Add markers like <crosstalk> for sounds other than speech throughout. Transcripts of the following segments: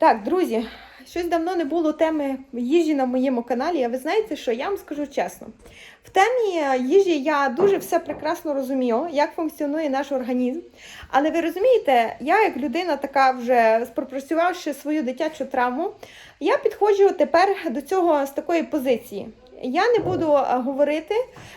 Так, друзі, щось давно не було теми їжі на моєму каналі. А ви знаєте, що я вам скажу чесно. В темі е, їжі я дуже все прекрасно розумію, як функціонує наш організм. Але ви розумієте, я як людина, така вже пропрацювавши свою дитячу травму, я підходжу тепер до цього з такої позиції. Я не буду говорити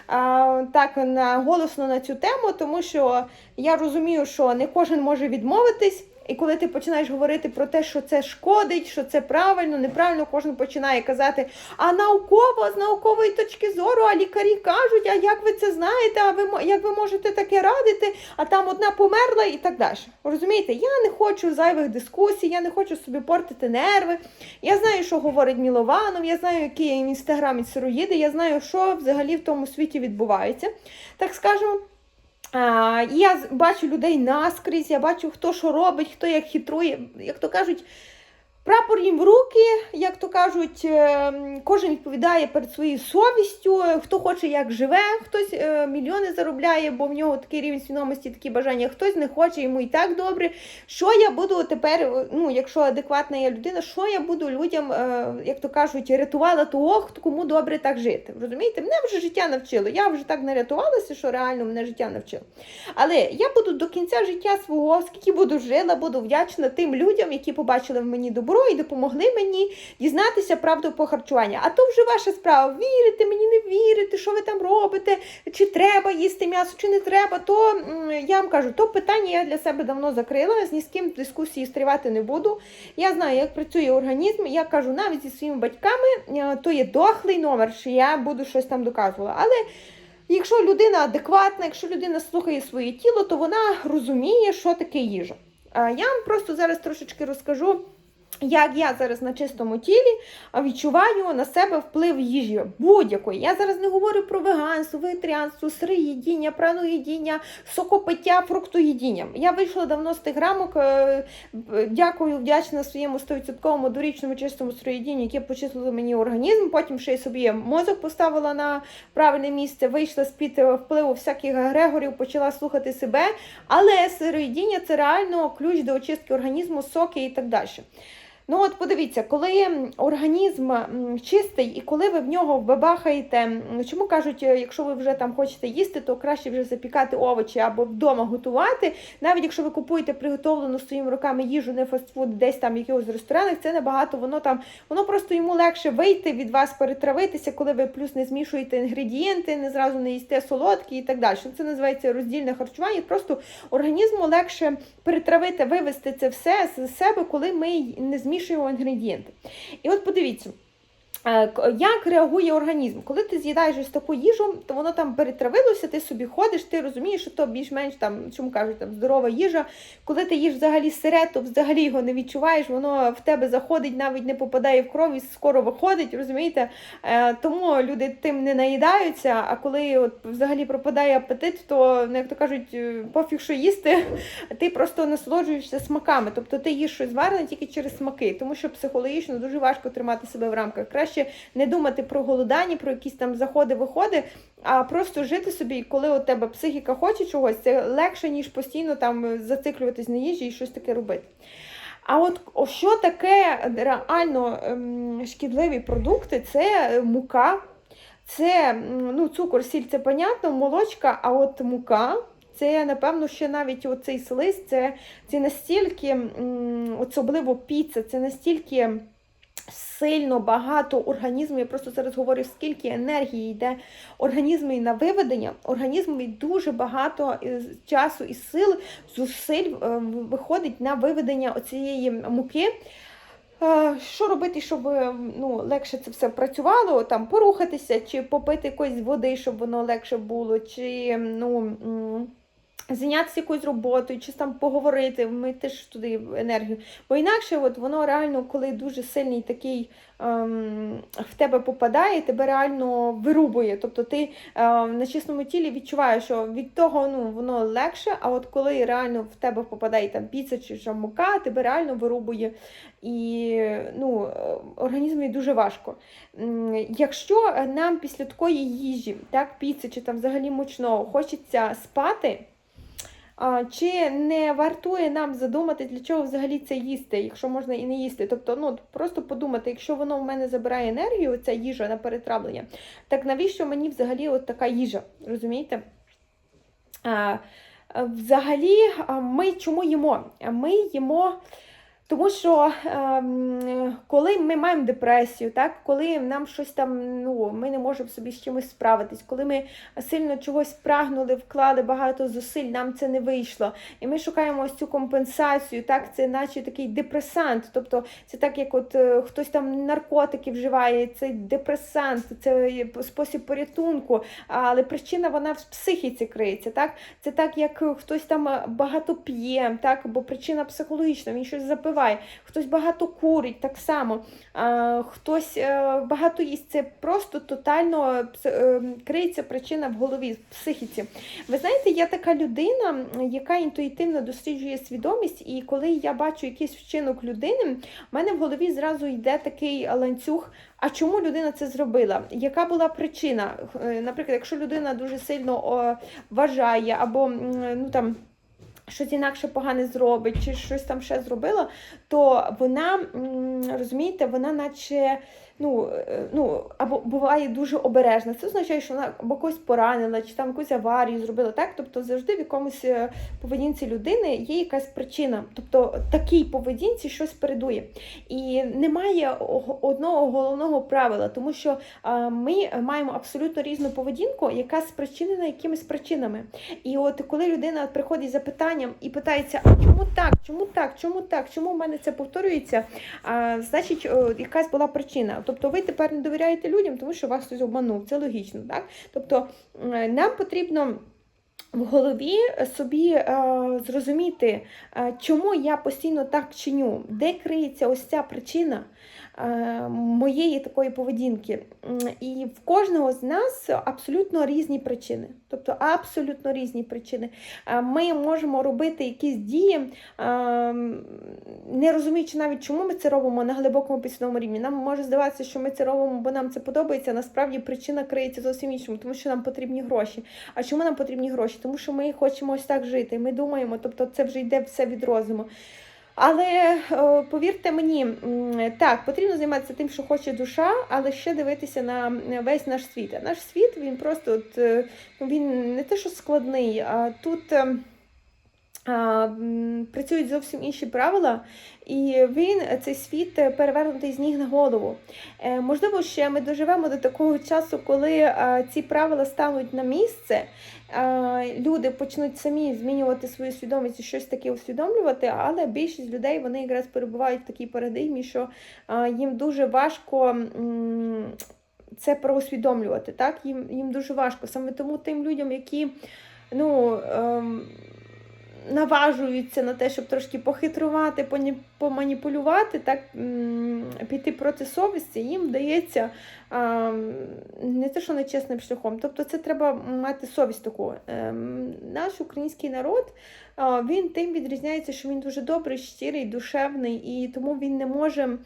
а, так на, голосно на цю тему, тому що я розумію, що не кожен може відмовитись. І коли ти починаєш говорити про те, що це шкодить, що це правильно, неправильно, кожен починає казати, а науково, з наукової точки зору, а лікарі кажуть, а як ви це знаєте, а ви як ви можете таке радити, а там одна померла і так далі. Розумієте, я не хочу зайвих дискусій, я не хочу собі портити нерви. Я знаю, що говорить Мілованов, я знаю, які є в інстаграмі сироїди, я знаю, що взагалі в тому світі відбувається. Так скажемо. Я бачу людей наскрізь, я бачу, хто що робить, хто як хитрує. Як то кажуть, прапор їм в руки, як то кажуть, е, кожен відповідає перед своєю совістю, хто хоче, як живе, хтось е, мільйони заробляє, бо в нього такий рівень свідомості, такі бажання, хтось не хоче, йому і так добре. Що я буду тепер, е, ну, якщо адекватна я людина, що я буду людям, як то кажуть, рятувала того, кому добре так жити. Розумієте, мене вже життя навчило. Я вже так не рятувалася, що реально мене життя навчило. Але я буду до кінця життя свого, скільки буду жила, буду вдячна тим людям, які побачили в мені добро і допомогли мені дізнатися правду по харчуванню. А то вже ваша справа. Вірите мені, не вірите, що ви там робите, чи треба їсти м'ясо, чи не треба. То я вам кажу, то питання я для себе давно закрила. з Ні з ким дискусії стривати не буду. Я знаю, як працює організм. Я кажу, навіть зі своїми батьками, е, то є дохлий номер, що я буду щось там доказувала. Але Якщо людина адекватна, якщо людина слухає своє тіло, то вона розуміє, що таке їжа. Я вам просто зараз трошечки розкажу, як я зараз на чистому тілі відчуваю на себе вплив їжі будь-якої. Я зараз не говорю про веганство, вегетаріанство, сироїдіння, праноїдіння, сокопиття, фруктоїдіння. Я вийшла давно з тих рамок. е, Дякую, вдячна своєму 100% дорічному чистому сироїдінню, яке почислило мені організм. Потім ще й собі мозок поставила на правильне місце, вийшла з-під впливу всяких егрегорів, почала слухати себе. Але сироїдіння це реально ключ до очистки організму, соки і так далі. Ну от подивіться, коли організм чистий і коли ви в нього вибахаєте, чому кажуть, е, якщо ви вже там хочете їсти, то краще вже запікати овочі або вдома готувати. Навіть якщо ви купуєте приготовлену своїми руками їжу, не фастфуд, десь там якихось ресторанах, це набагато воно там, воно просто йому легше вийти від вас, перетравитися, коли ви плюс не змішуєте інгредієнти, не зразу не їсте солодкі і так далі. Це називається роздільне харчування. Просто організму легше перетравити, вивести це все з себе, коли ми не змішуємо інгредієнти. І от подивіться. Е, Як реагує організм? Коли ти з'їдаєш ось таку їжу, то воно там перетравилося, ти собі ходиш, ти розумієш, що то більш-менш там, чому кажуть, там здорова їжа. Коли ти їш взагалі сире, то взагалі його не відчуваєш, воно в тебе заходить, навіть не попадає в кров і скоро виходить, розумієте? Е, Тому люди тим не наїдаються, а коли от взагалі пропадає апетит, то, ну, як то кажуть, е, пофіг, що їсти, <laughs> ти просто насолоджуєшся смаками. Тобто ти їш щось варене тільки через смаки, тому що психологічно дуже важко тримати себе в рамках. Краще не думати про голодання, про якісь там заходи, виходи, а просто жити собі, коли у тебе психіка хоче чогось, це легше, ніж постійно там зациклюватись на їжі і щось таке робити. А от що таке реально ем, шкідливі продукти? Це мука, це ну, цукор, сіль, це понятно, молочка, а от мука. Це, напевно, ще навіть оцей слиз, це, це настільки, особливо піца, це настільки сильно багато організму. Я просто зараз говорю, скільки енергії йде організму на виведення. Організму дуже багато часу і сил, зусиль е, виходить на виведення оцієї муки. Е, Що робити, щоб е, ну, легше це все працювало, там порухатися, чи попити якоїсь води, щоб воно легше було, чи ну, зайнятися якоюсь роботою, чи там поговорити, вмити ж туди енергію. Бо інакше от воно реально, коли дуже сильний такий ем, в тебе попадає, тебе реально вирубує. Тобто ти е, на чистому тілі відчуваєш, що від того ну, воно легше, а от коли реально в тебе попадає там піца чи ж мука, тебе реально вирубує. І ну, організмі дуже важко. Якщо нам після такої їжі, так, піци чи там взагалі мучного, хочеться спати. Чи не вартує нам задумати, для чого взагалі це їсти, якщо можна і не їсти? Тобто, ну просто подумати, якщо воно в мене забирає енергію, ця їжа на перетравлення, так навіщо мені взагалі от така їжа? Розумієте? А, Взагалі, ми чому їмо? Ми їмо. Тому що ем, коли ми маємо депресію, так, коли нам щось там, ну, ми не можемо собі з чимось справитись, коли ми сильно чогось прагнули, вклали багато зусиль, нам це не вийшло. І ми шукаємо ось цю компенсацію, так, це наче такий депресант. Тобто це так, як от е, хтось там наркотики вживає, це депресант, це спосіб порятунку, але причина вона в психіці криється. так, Це так, як хтось там багато п'є, так, бо причина психологічна, він щось запиває. Хтось багато курить, так само, хтось а, багато їсть. Це просто тотально е, криється причина в голові, в психіці. Ви знаєте, я така людина, яка інтуїтивно досліджує свідомість, і коли я бачу якийсь вчинок людини, в мене в голові зразу йде такий ланцюг. А чому людина це зробила? Яка була причина? Е, наприклад, якщо людина дуже сильно вважає або ну там щось інакше погане зробить, чи щось там ще зробила, то вона, розумієте, вона наче ну, е, ну, або буває дуже обережна. Це означає, що вона або когось поранила, чи там якусь аварію зробила. так? Тобто завжди в якомусь е, поведінці людини є якась причина. Тобто такій поведінці щось передує. І немає одного головного правила, тому що ми маємо абсолютно різну поведінку, яка спричинена якимись причинами. І от коли людина приходить за питанням і питається, а чому так, чому так, чому так, чому в мене це повторюється, а, значить, якась була причина. Тобто ви тепер не довіряєте людям, тому що вас хтось обманув. Це логічно, так? Тобто нам потрібно. В голові собі е, зрозуміти, е, чому я постійно так чиню, де криється ось ця причина, Е, моєї такої поведінки. І в кожного з нас абсолютно різні причини. Тобто абсолютно різні причини. Е, ми можемо робити якісь дії, е, не розуміючи навіть, чому ми це робимо на глибокому підсвідомому рівні. Нам може здаватися, що ми це робимо, бо нам це подобається. Насправді причина криється зовсім іншому, тому що нам потрібні гроші. А чому нам потрібні гроші? Тому що ми хочемо ось так жити. Ми думаємо, тобто це вже йде все від розуму. Але е, повірте мені, так, потрібно займатися тим, що хоче душа, але ще дивитися на весь наш світ. А наш світ він просто от, е, він не те, що складний, а тут. Працюють зовсім інші правила, і він, цей світ, е, перевернутий з ніг на голову. Е, можливо, ще ми доживемо до такого часу, коли ці правила стануть на місце, люди почнуть самі змінювати свою свідомість і щось таке усвідомлювати, але більшість людей вони якраз перебувають в такій парадигмі, що їм дуже важко. Це проусвідомлювати, так? Їм їм дуже важко. Саме тому тим людям, які ну, ем, наважуються на те, щоб трошки похитрувати, поманіпулювати, так, піти проти совісті, їм вдається не те, що нечесним шляхом. Тобто це треба мати совість таку. Ем, наш український народ він тим відрізняється, що він дуже добрий, щирий, душевний, і тому він не може.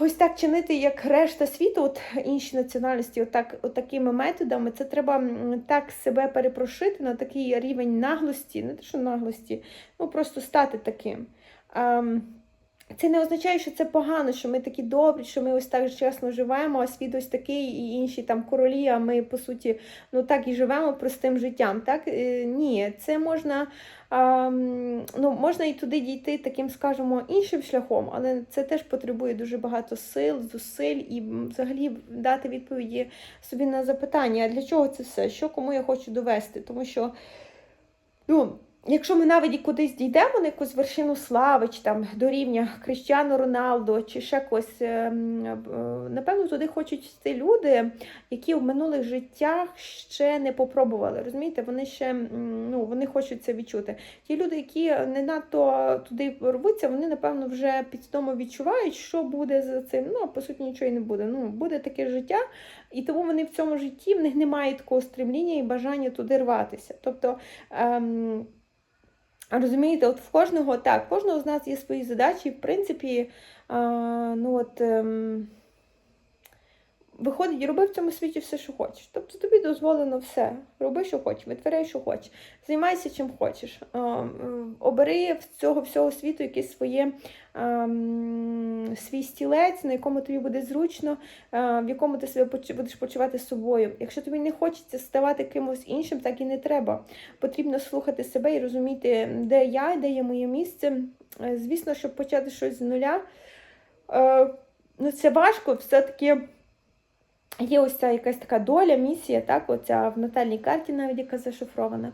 Ось так чинити, як решта світу, от інші національності, отак, от такими методами, це треба так себе перепрошити на такий рівень наглості, не те, що наглості, ну просто стати таким. Це не означає, що це погано, що ми такі добрі, що ми ось так чесно живемо, а світ ось такий, і інші там королі, а ми, по суті, ну так і живемо простим життям. Так? Е, ні, це можна ну, можна і туди дійти таким, скажімо, іншим шляхом, але це теж потребує дуже багато сил, зусиль і взагалі дати відповіді собі на запитання, для чого це все? Що кому я хочу довести? Тому що, ну, Якщо ми навіть кудись дійдемо на якусь вершину слави, чи там до рівня Кріштіану Роналдо, чи ще когось, е, е, напевно, туди хочуть йти люди, які в минулих життях ще не попробували. Розумієте, вони ще ну, вони хочуть це відчути. Ті люди, які не надто туди рвуться, вони, напевно, вже підсвідомо відчувають, що буде за цим. Ну, по суті, нічого і не буде. Ну, Буде таке життя, і тому вони в цьому житті в них немає такого стремління і бажання туди рватися. Тобто. Ем, Розумієте, от в кожного так, в кожного з нас є свої задачі, в принципі, ну от, ем, виходить, роби в цьому світі все, що хочеш. Тобто тобі дозволено все. Роби, що хочеш, витворяй, що хочеш, займайся чим хочеш. Обери в цього всього світу якесь своє свій стілець, на якому тобі буде зручно, в якому ти себе будеш почувати з собою. Якщо тобі не хочеться ставати кимось іншим, так і не треба. Потрібно слухати себе і розуміти, де я, де є моє місце. Е, Звісно, щоб почати щось з нуля. е, Ну, це важко, все-таки є ось ця якась така доля, місія, так, оця в натальній карті навіть яка зашифрована.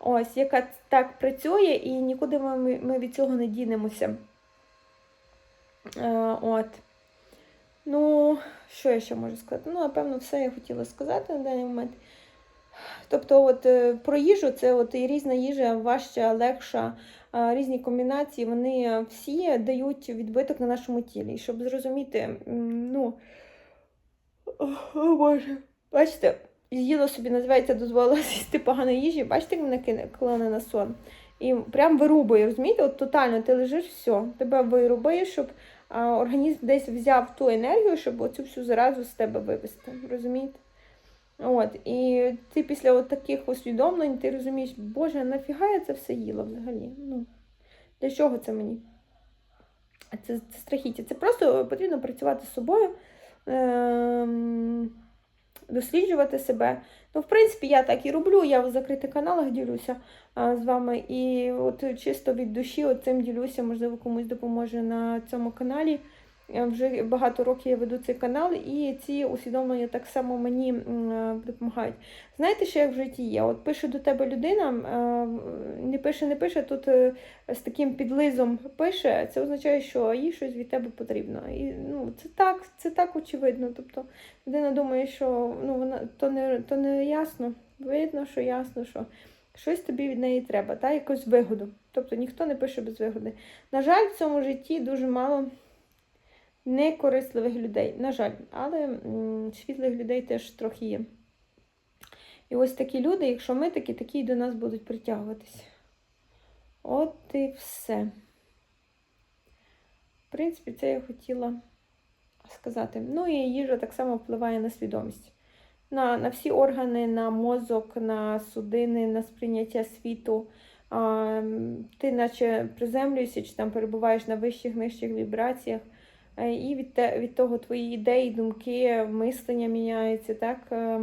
Ось, яка так працює, і нікуди ми, ми від цього не дінемося. Е, от. Ну, що я ще можу сказати? Ну, напевно, все я хотіла сказати на даний момент. Тобто, от е, про їжу, це от і різна їжа, важча, легша, різні комбінації, вони всі дають відбиток на нашому тілі. І щоб зрозуміти, ну, о, Боже, бачите, з'їла собі, називається, дозволила з'їсти поганої їжі, бачите, як мене кине на сон. І прям вирубує, розумієте? От тотально ти лежиш, все, тебе вирубує, щоб а, організм десь взяв ту енергію, щоб оцю всю заразу з тебе вивести. Розумієте? От, і ти після от таких усвідомлень ти розумієш, Боже, нафіга я це все їла взагалі? Ну, для чого це мені? Це, це страхіття. Це просто потрібно працювати з собою, досліджувати себе. Ну, в принципі, я так і роблю. Я в закритих каналах ділюся з вами. І от чисто від душі цим ділюся, можливо, комусь допоможе на цьому каналі. Вже багато років я веду цей канал, і ці усвідомлення так само мені е, допомагають. Знаєте, що як в житті є? От пише до тебе людина, е, не пише, не пише, тут е, з таким підлизом пише, це означає, що їй щось від тебе потрібно. І ну, це так, це так очевидно. Тобто людина думає, що ну, вона то не, то не ясно. Видно, що ясно, що щось тобі від неї треба, та якусь вигоду. Тобто ніхто не пише без вигоди. На жаль, в цьому житті дуже мало некорисливих людей. На жаль, але світлих людей теж трохи є. І ось такі люди, якщо ми такі, такі й до нас будуть притягуватися. От і все. В принципі, це я хотіла сказати. Ну і їжа так само впливає на свідомість. На, на всі органи, на мозок, на судини, на сприйняття світу. А, ти наче приземлюєшся, чи там перебуваєш на вищих, нижчих вібраціях. Е, І від, від того твої ідеї, думки, мислення міняються, так? Е,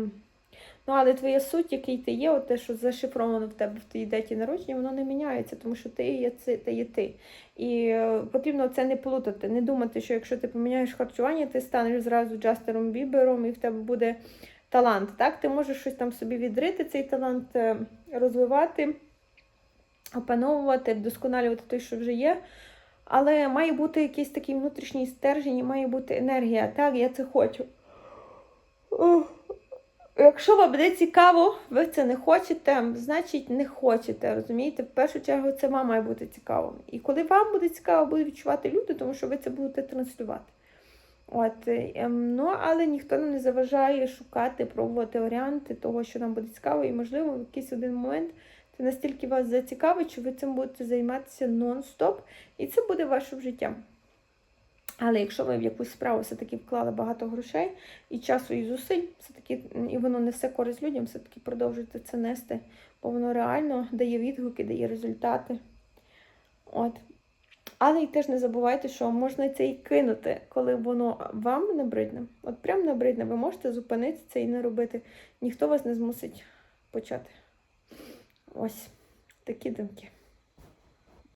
Ну, але твоя суть, який ти є, от те, що зашифровано в тебе в твоїй деті народження, воно не міняється, тому що ти є це, ти є ти. І е, потрібно це не плутати, не думати, що якщо ти поміняєш харчування, ти станеш зразу Джастером Бібером і в тебе буде талант. Так, ти можеш щось там собі відрити, цей талант розвивати, опановувати, вдосконалювати те, що вже є. Але має бути якийсь такий внутрішній стержень, і має бути енергія. Так, я це хочу. Якщо вам буде цікаво, ви це не хочете, значить не хочете. Розумієте? В першу чергу це вам має бути цікаво. І коли вам буде цікаво, будуть відчувати люди, тому що ви це будете транслювати. От, ем, ну, але ніхто нам не заважає шукати, пробувати варіанти того, що нам буде цікаво, і, можливо, в якийсь один момент настільки вас зацікавить, що ви цим будете займатися нон-стоп, і це буде вашим життям. Але якщо ви в якусь справу все-таки вклали багато грошей і часу, і зусиль, все-таки, і воно несе користь людям, все-таки продовжуйте це нести, бо воно реально дає відгуки, дає результати. От. Але і теж не забувайте, що можна це і кинути, коли воно вам набридне. От прям набридне, ви можете зупинити це і не робити. Ніхто вас не змусить почати. Ось такі думки.